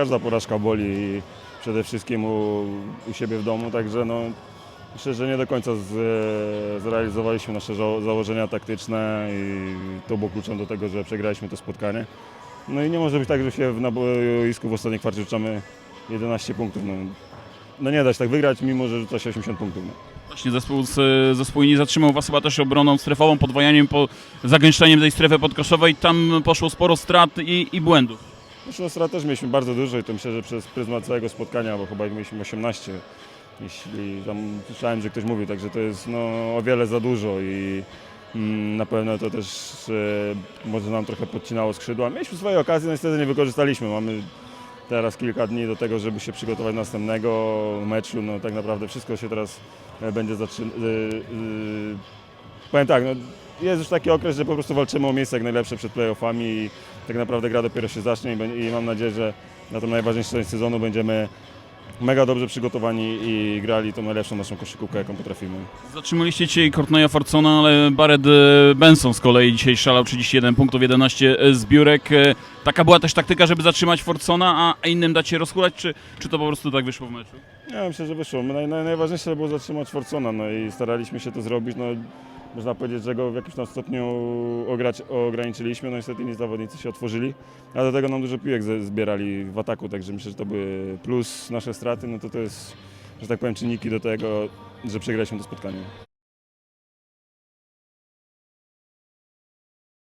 każda porażka boli i przede wszystkim u, u siebie w domu, także no, myślę, że nie do końca z, zrealizowaliśmy nasze ża- założenia taktyczne i to było kluczem do tego, że przegraliśmy to spotkanie. No i nie może być tak, że się w- na boisku w ostatniej kwarcie rzucamy 11 punktów. No, no nie da się tak wygrać, mimo że rzuca się 80 punktów. No. Właśnie zespół, z, zespół nie zatrzymał Was chyba też obroną strefową, podwajaniem, po zagęszczeniem tej strefy podkoszowej. Tam poszło sporo strat i, i błędów. Zresztą strat też mieliśmy bardzo dużo i to myślę, że przez pryzmat całego spotkania, bo chyba mieliśmy 18, jeśli tam słyszałem, że ktoś mówił, także to jest no, o wiele za dużo i mm, na pewno to też e, może nam trochę podcinało skrzydła. Mieliśmy swoje okazje, no niestety nie wykorzystaliśmy. Mamy teraz kilka dni do tego, żeby się przygotować do następnego meczu. No tak naprawdę wszystko się teraz e, będzie zaczynać. Powiem tak, no, jest już taki okres, że po prostu walczymy o miejsce jak najlepsze przed playoffami i tak naprawdę gra dopiero się zacznie i, mam nadzieję, że na tą najważniejszą część sezonu będziemy mega dobrze przygotowani i grali tą najlepszą naszą koszykówkę, jaką potrafimy. Zatrzymaliście dzisiaj Courtneya Fortuna, ale Barrett e, Benson z kolei dzisiaj szalał 31 punktów, 11 zbiórek. E, Taka była też taktyka, żeby zatrzymać Fortsona, a innym dać się rozchulać, czy, czy to po prostu tak wyszło w meczu? Ja myślę, że wyszło. Naj, naj, najważniejsze było zatrzymać Forcona, no i staraliśmy się to zrobić. No, można powiedzieć, że go w jakimś tam stopniu ograć, ograniczyliśmy, no niestety inni zawodnicy się otworzyli, a do tego nam dużo piłek zbierali w ataku, także myślę, że to były plus nasze straty, no to to jest, że tak powiem, czynniki do tego, że przegraliśmy to spotkanie.